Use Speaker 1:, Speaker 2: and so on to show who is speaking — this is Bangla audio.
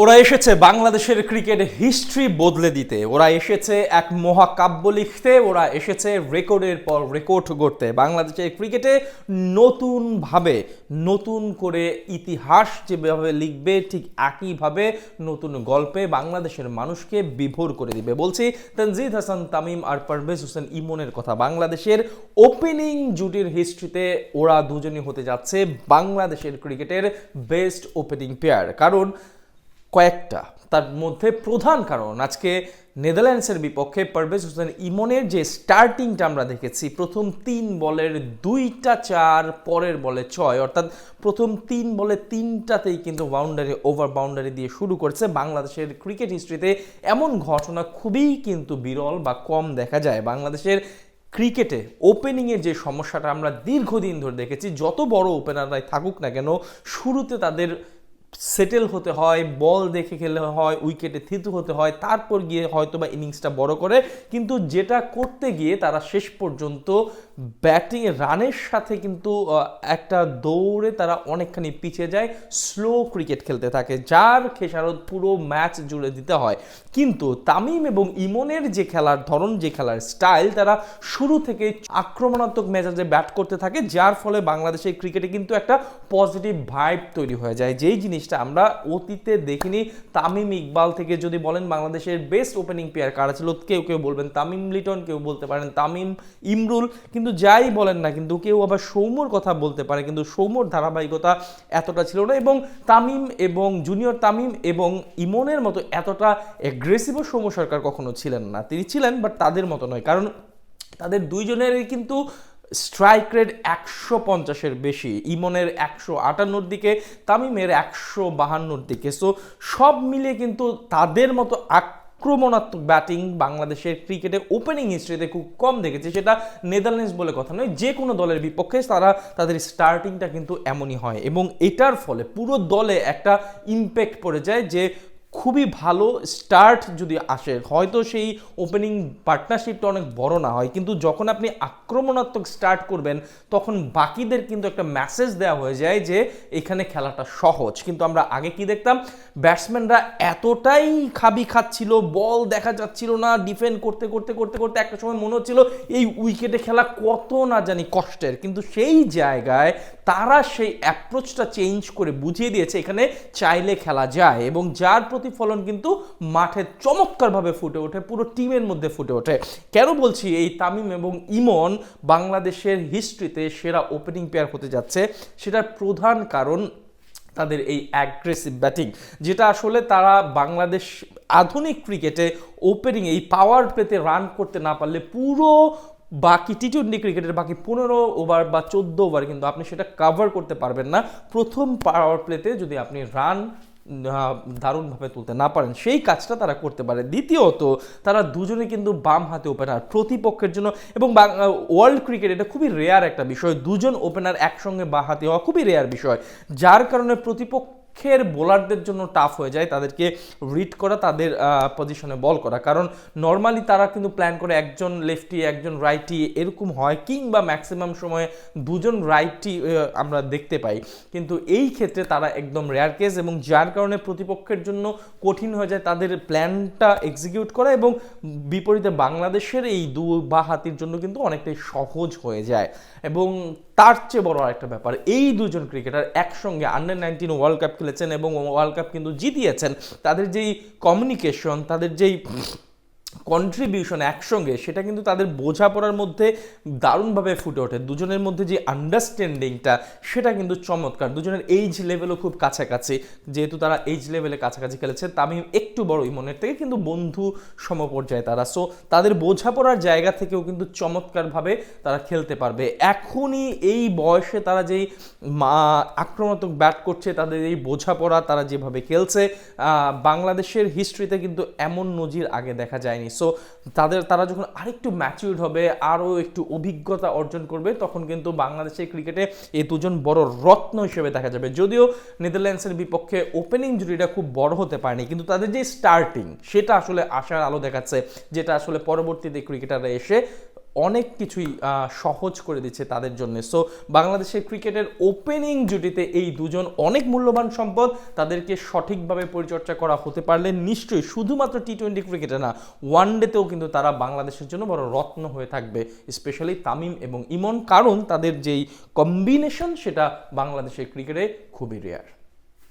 Speaker 1: ওরা এসেছে বাংলাদেশের ক্রিকেট হিস্ট্রি বদলে দিতে। ওরা এসেছে এক মহাকাব্য লিখতে, ওরা এসেছে রেকর্ডের পর রেকর্ড গড়তে। বাংলাদেশের ক্রিকেটে নতুনভাবে, নতুন করে ইতিহাস যেভাবে লিখবে, ঠিক একইভাবে নতুন গল্পে বাংলাদেশের মানুষকে বিভোর করে দিবে। বলছি, তানজিদ হাসান, তামিম আর পারভেজ হোসেন ইমনের কথা। বাংলাদেশের ওপেনিং জুটির হিস্ট্রিতে ওরা দুজনই হতে যাচ্ছে বাংলাদেশের ক্রিকেটের বেস্ট ওপেনিং পেয়ার। কারণ কয়েকটা। তার মধ্যে প্রধান কারণ, আজকে নেদারল্যান্ডসের বিপক্ষে পারভেজ হোসেন ইমনের যে স্টার্টিংটা আমরা দেখেছি, প্রথম তিন বলের দুইটা চার, পরের বলে ছয়, অর্থাৎ প্রথম তিন বলে তিনটাতেই কিন্তু বাউন্ডারি ওভার বাউন্ডারি দিয়ে শুরু করছে। বাংলাদেশের ক্রিকেট হিস্ট্রিতে এমন ঘটনা খুবই কিন্তু বিরল বা কম দেখা যায়। বাংলাদেশের ক্রিকেটে ওপেনিংয়ের যে সমস্যাটা আমরা দীর্ঘদিন ধরে দেখেছি, যত বড় ওপেনাররাই থাকুক না কেন, শুরুতে তাদের সেটেল হতে হয় বল দেখে খেলে হয় উইকেটে থিতু হতে হয়, তারপর গিয়ে হয়তো বা ইনিংসটা বড় করে। কিন্তু যেটা করতে গিয়ে তারা শেষ পর্যন্ত ব্যাটিং রানের সাথে কিন্তু একটা দৌড়ে তারা অনেকখানি পিছিয়ে যায় স্লো ক্রিকেট খেলতে থাকে, যার খেসারত পুরো ম্যাচ জুড়ে দিতে হয়। কিন্তু তামিম এবং ইমনের যে খেলার ধরন, যে খেলার স্টাইল তারা শুরু থেকে আক্রমণাত্মক মেজাজে ব্যাট করতে থাকে, যার ফলে বাংলাদেশের ক্রিকেটে কিন্তু একটা পজিটিভ ভাইব তৈরি হয়ে যায়। যেই জিনিসটা আমরা অতীতে দেখিনি। তামিম ইকবাল থেকে যদি বলেন, বাংলাদেশের বেস্ট ওপেনিং প্লেয়ার কারা ছিল? কেউ কেউ বলবেন তামিম লিটন, কেউ বলতে পারেন তামিম ইমরুল। কিন্তু যাই বলেন না কিন্তু কেউ আবার সৌম্যর কথা বলতে পারে। কিন্তু সৌম্যর ধারাবাহিকতা এতটা ছিল না এবং তামিম এবং জুনিয়র তামিম এবং ইমনের মতো এতটা অ্যাগ্রেসিভও সৌম্য সরকার কখনো ছিলেন না। তিনি ছিলেন বাট তাদের মতো নয়। কারণ তাদের দুইজনেরই কিন্তু স্ট্রাইক রেট একশো পঞ্চাশের বেশি, ইমনের একশো আটান্নর দিকে, তামিমের একশো বাহান্নর দিকে। সো সব মিলিয়ে কিন্তু তাদের মতো আক আক্রমণাত্মক ব্যাটিং বাংলাদেশের ক্রিকেটে ওপেনিং হিস্ট্রিতে খুব কম দেখেছি, সেটা নেদারল্যান্ডস বলে কথা নয়, যে কোনো দলের বিপক্ষে তারা তাদের স্টার্টিংটা কিন্তু এমনই হয়। এবং এটার ফলে পুরো দলে একটা ইম্প্যাক্ট পড়ে যায় যে খুবই ভালো স্টার্ট যদি আসে, হয়তো সেই ওপেনিং পার্টনারশিপটা অনেক বড় না হয়, কিন্তু যখন আপনি আক্রমণাত্মক স্টার্ট করবেন, তখন বাকিদের কিন্তু একটা মেসেজ দেওয়া হয়ে যায় যে, এখানে খেলাটা সহজ। কিন্তু আমরা আগে কি দেখতাম? ব্যাটসম্যানরা এতটাই খাবি খাচ্ছিল বল দেখা যাচ্ছিল না ডিফেন্ড করতে করতে করতে করতে একটা সময় মনে হচ্ছিল, এই উইকেটে খেলা কত না জানি কষ্টের। কিন্তু সেই জায়গায় তারা সেই অ্যাপ্রোচটা চেঞ্জ করে বুঝিয়ে দিয়েছে, এখানে চাইলে খেলা যায়। এবং যার প্রতিফলন কিন্তু মাঠে চমৎকারভাবে ফুটে ওঠে, পুরো টিমের মধ্যে ফুটে ওঠে। কেন বলছি এই তামিম এবং ইমন বাংলাদেশের হিস্ট্রিতে সেরা ওপেনিং প্লেয়ার হতে যাচ্ছে, সেটার প্রধান কারণ তাদের এই অ্যাগ্রেসিভ ব্যাটিং যেটা আসলে তারা বাংলাদেশ আধুনিক ক্রিকেটে ওপেনিং এই পাওয়ার প্লেতে রান করতে না পারলে পুরো বাকি টি টোয়েন্টি ক্রিকেটের বাকি পনেরো ওভার বা চোদ্দ ওভার কিন্তু আপনি সেটা কভার করতে পারবেন না। প্রথম পাওয়ার প্লেতে যদি আপনি রান দারুণভাবে তুলতে না পারেন, সেই কাজটা তারা করতে পারে। দ্বিতীয়ত, তারা দুজনে কিন্তু বাম হাতে ওপেনার প্রতিপক্ষের জন্য এবং ওয়ার্ল্ড ক্রিকেট এটা খুবই রেয়ার একটা বিষয়। দুজন ওপেনার একসঙ্গে বা হাতে হওয়া খুবই রেয়ার বিষয়। যার কারণে প্রতিপক্ষ পক্ষের বোলারদের জন্য টাফ হয়ে যায়, তাদেরকে রিড করা, তাদের পজিশনে বল করা। কারণ নর্মালি তারা কিন্তু প্ল্যান করে একজন লেফটি একজন রাইটি এরকম হয়, কিংবা ম্যাক্সিমাম সময়ে দুজন রাইটি আমরা দেখতে পাই। কিন্তু এই ক্ষেত্রে তারা একদম রেয়ার কেস এবং যার কারণে প্রতিপক্ষের জন্য কঠিন হয়ে যায় তাদের প্ল্যানটা এক্সিকিউট করা এবং বিপরীতে বাংলাদেশের এই দু বা হাতির জন্য কিন্তু অনেকটাই সহজ হয়ে যায়। এবং তার চেয়ে বড় আরেকটা ব্যাপার, এই দুজন ক্রিকেটার একসঙ্গে আন্ডার নাইনটিন ওয়ার্ল্ড কাপ খেলেছেন এবং ওয়ার্ল্ড কাপ কিন্তু জিতিয়েছেন তাদের যেই কমিউনিকেশন তাদের যেই কন্ট্রিবিউশন একসঙ্গে, সেটা কিন্তু তাদের বোঝাপড়ার মধ্যে দারুণভাবে ফুটে ওঠে। দুজনের মধ্যে যে আন্ডারস্ট্যান্ডিংটা সেটা কিন্তু চমৎকার। দুজনের এইজ লেভেলও খুব কাছাকাছি। যেহেতু তারা এইজ লেভেলে কাছাকাছি খেলেছে, তামিম একটু বড় ইমনের থেকে কিন্তু বন্ধু সমপর্যায়ে তারা। সো তাদের বোঝাপড়ার জায়গা থেকেও কিন্তু চমৎকারভাবে তারা খেলতে পারবে। এখনই এই বয়সে তারা যেই আক্রমণাত্মক ব্যাট করছে, তাদের এই বোঝাপড়া তারা যেভাবে খেলছে বাংলাদেশের হিস্ট্রিতে কিন্তু এমন নজির আগে দেখা যায়নি। সো তাদের, তারা যখন আরেকটু ম্যাচিউর্ড হবে, আরও একটু অভিজ্ঞতা অর্জন করবে, তখন কিন্তু বাংলাদেশের ক্রিকেটে এই দুজন বড় রত্ন হিসেবে দেখা যাবে। যদিও নেদারল্যান্ডসের বিপক্ষে ওপেনিং জুটিটা খুব বড় হতে পারেনি, কিন্তু তাদের যে স্টার্টিং সেটা আসলে আশার আলো দেখাচ্ছে, যেটা আসলে পরবর্তীতে ক্রিকেটাররা এসে অনেক কিছুই সহজ করে দিচ্ছে তাদের জন্য। সো বাংলাদেশের ক্রিকেটের ওপেনিং জুটিতে এই দুজন অনেক মূল্যবান সম্পদ তাদেরকে সঠিকভাবে পরিচর্যা করা হতে পারলে নিশ্চয়ই শুধুমাত্র টি টোয়েন্টি ক্রিকেটে না ওয়ান ডেতেও কিন্তু তারা বাংলাদেশের জন্য বড় রত্ন হয়ে থাকবে স্পেশালি তামিম এবং ইমন, কারণ তাদের যেই কম্বিনেশন সেটা বাংলাদেশের ক্রিকেটে খুবই রেয়ার